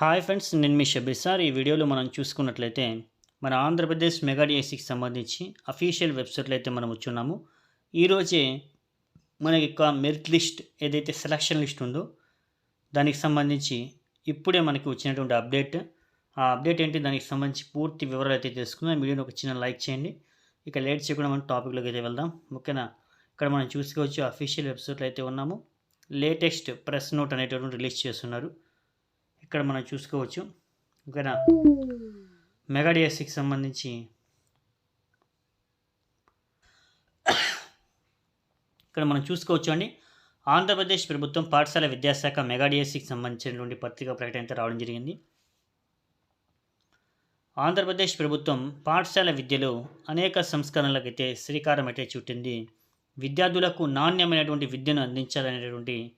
Hi friends నేను మీ Shabbir sir. ఈ వీడియోలో మనం చూసుకున్నట్లయితే మన ఆంధ్రప్రదేశ్ మెగా డిఎస్సికి సంబంధించి అఫీషియల్ వెబ్సైట్లో అయితే మనం వచ్చున్నాము. ఈరోజే మన యొక్క మెరిట్ లిస్ట్ ఏదైతే సెలక్షన్ లిస్ట్ ఉందో దానికి సంబంధించి ఇప్పుడే మనకి వచ్చినటువంటి అప్డేట్. ఆ అప్డేట్ ఏంటి? దానికి సంబంధించి పూర్తి వివరాలు అయితే తెలుసుకుందాం. వీడియోని ఒక చిన్న లైక్ చేయండి. ఇక లేట్ చేయకుండా మనం టాపిక్లోకి అయితే వెళ్దాం. ముఖ్యంగా ఇక్కడ మనం చూసుకోవచ్చు అఫీషియల్ వెబ్సైట్లో అయితే ఉన్నాము. లేటెస్ట్ ప్రెస్ నోట్ అనేటటువంటి రిలీజ్ చేస్తున్నారు. ఇక్కడ మనం చూసుకోవచ్చు. ఓకేనా? మెగా సంబంధించి ఇక్కడ మనం చూసుకోవచ్చు అండి. ఆంధ్రప్రదేశ్ ప్రభుత్వం పాఠశాల విద్యాశాఖ మెగా సంబంధించినటువంటి పత్రికా ప్రకటన అయితే రావడం జరిగింది. ఆంధ్రప్రదేశ్ ప్రభుత్వం పాఠశాల విద్యలో అనేక సంస్కరణలకైతే శ్రీకారం అయితే చుట్టింది. విద్యార్థులకు నాణ్యమైనటువంటి విద్యను అందించాలనేటువంటి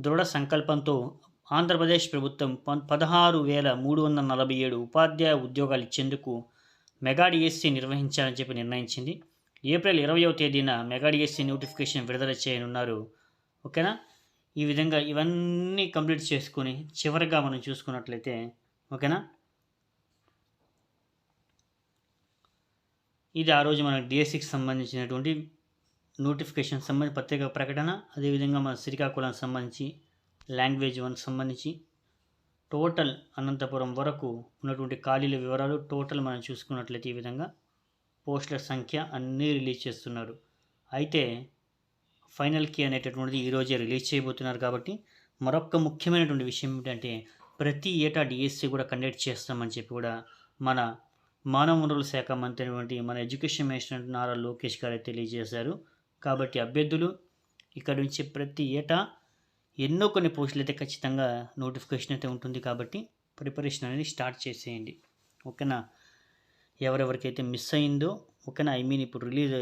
దృఢ సంకల్పంతో ఆంధ్రప్రదేశ్ ప్రభుత్వం పదహారు వేల మూడు వందల నలభై ఏడు ఉపాధ్యాయ ఉద్యోగాలు ఇచ్చేందుకు మెగా డిఎస్సి నిర్వహించాలని చెప్పి నిర్ణయించింది. ఏప్రిల్ ఇరవయవ తేదీన మెగా డిఎస్సి నోటిఫికేషన్ విడుదల చేయనున్నారు. ఓకేనా? ఈ విధంగా ఇవన్నీ కంప్లీట్ చేసుకొని చివరిగా మనం చూసుకున్నట్లయితే ఓకేనా? ఇది ఆ రోజు మన డిఎస్సికి సంబంధించినటువంటి నోటిఫికేషన్ సంబంధించి పత్రిక ప్రకటన అదేవిధంగా మన శ్రీకాకుళం సంబంధించి లాంగ్వేజ్ వన్ సంబంధించి టోటల్ అనంతపురం వరకు ఉన్నటువంటి ఖాళీల వివరాలు టోటల్ మనం చూసుకున్నట్లయితే ఈ విధంగా పోస్టుల సంఖ్య అన్నీ రిలీజ్ చేస్తున్నారు. అయితే ఫైనల్ కీ అనేటటువంటిది ఈరోజే రిలీజ్ చేయబోతున్నారు కాబట్టి మరొక ముఖ్యమైనటువంటి విషయం ఏమిటంటే ప్రతి ఏటా డిఎస్సి కూడా కండక్ట్ చేస్తామని చెప్పి కూడా మన మానవ వనరుల శాఖ మంత్రి అయినటువంటి మన ఎడ్యుకేషన్ మినిస్టర్ నారా లోకేష్ గారు తెలియజేశారు. కాబట్టి అభ్యర్థులు ఇక్కడ నుంచి ప్రతి ఏటా ఎన్నో కొన్ని పోస్టులు అయితే ఖచ్చితంగా నోటిఫికేషన్ అయితే ఉంటుంది కాబట్టి ప్రిపరేషన్ అనేది స్టార్ట్ చేసేయండి. ఓకేనా? ఎవరెవరికైతే మిస్ అయిందో ఓకేనా? ఐ మీన్ ఇప్పుడు రిలీజ్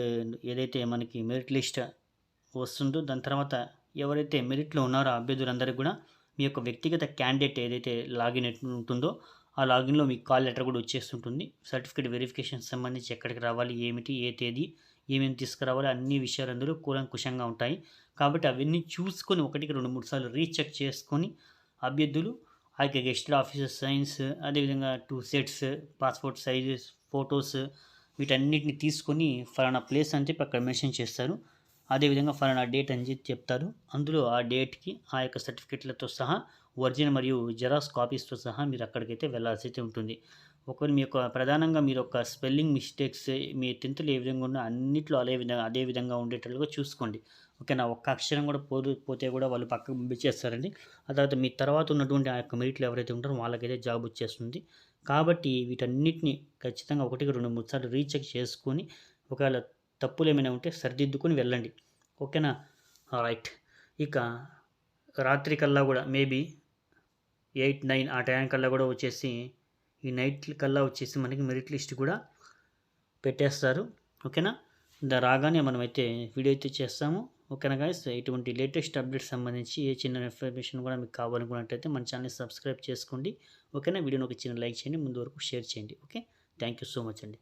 ఏదైతే మనకి మెరిట్ లిస్ట్ వస్తుందో దాని తర్వాత ఎవరైతే మెరిట్లో ఉన్నారో అభ్యర్థులందరికీ కూడా మీ యొక్క వ్యక్తిగత క్యాండిడేట్ ఏదైతే లాగిన్ ఉంటుందో ఆ లాగిన్లో మీకు కాల్ లెటర్ కూడా వచ్చేస్తుంటుంది. సర్టిఫికేట్ వెరిఫికేషన్ సంబంధించి ఎక్కడికి రావాలి ఏమిటి ఏ తేదీ ఏమేమి తీసుకురావాలో అన్ని విషయాలు అందులో కూలంకుషంగా ఉంటాయి. కాబట్టి అవన్నీ చూసుకొని ఒకటికి రెండు మూడు సార్లు రీచెక్ చేసుకొని అభ్యర్థులు ఆ యొక్క గెస్టెడ్ ఆఫీసర్ సైన్స్ అదేవిధంగా two sets passport sizes photos వీటన్నిటిని తీసుకొని ఫలానా ప్లేస్ అని చెప్పి అక్కడ మెన్షన్ చేస్తారు. అదేవిధంగా ఫలానా డేట్ అని చెప్పి చెప్తారు. అందులో ఆ డేట్కి ఆ యొక్క సర్టిఫికెట్లతో సహా ఒరిజినల్ మరియు జెరాక్స్ కాపీస్తో సహా మీరు అక్కడికైతే వెళ్ళాల్సి అయితే ఉంటుంది. ఒకవేళ మీ యొక్క ప్రధానంగా మీరు ఒక స్పెల్లింగ్ మిస్టేక్స్ మీ టెన్త్లో ఏ విధంగా ఉన్నా అన్నిట్లో అదే విధంగా అదే విధంగా ఉండేటట్లుగా చూసుకోండి. ఓకేనా? ఒక్క అక్షరం కూడా పో పోతే కూడా వాళ్ళు పక్కకు పంపించేస్తారండి ఆ తర్వాత మీ తర్వాత ఉన్నటువంటి ఆ యొక్క మెరిట్లు ఎవరైతే ఉంటారో వాళ్ళకైతే జాబ్ వచ్చేస్తుంది. కాబట్టి వీటన్నిటిని ఖచ్చితంగా ఒకటికి రెండు మూడు సార్లు రీచెక్ చేసుకొని ఒకవేళ తప్పులు ఏమైనా ఉంటే సరిదిద్దుకొని వెళ్ళండి. ఓకేనా? రైట్. ఇక రాత్రి కల్లా కూడా మేబీ ఎయిట్ నైన్ ఆ టైం కల్లా కూడా వచ్చేసి ఈ నైట్ కల్లా వచ్చేసి మనకి మెరిట్ లిస్ట్ కూడా పెట్టేస్తారు. ఓకేనా? దా రాగానే మనమైతే వీడియో అయితే చేస్తాము. ఓకేనా గాయస్ ఇటువంటి లేటెస్ట్ అప్డేట్స్ సంబంధించి ఏ చిన్న ఇన్ఫర్మేషన్ కూడా మీకు కావాలనుకున్నట్టయితే మన ఛానల్ని సబ్స్క్రైబ్ చేసుకోండి. ఓకేనా? వీడియోని ఒక చిన్న లైక్ చేయండి ముందు వరకు షేర్ చేయండి. Okay? Thank you so much అండి.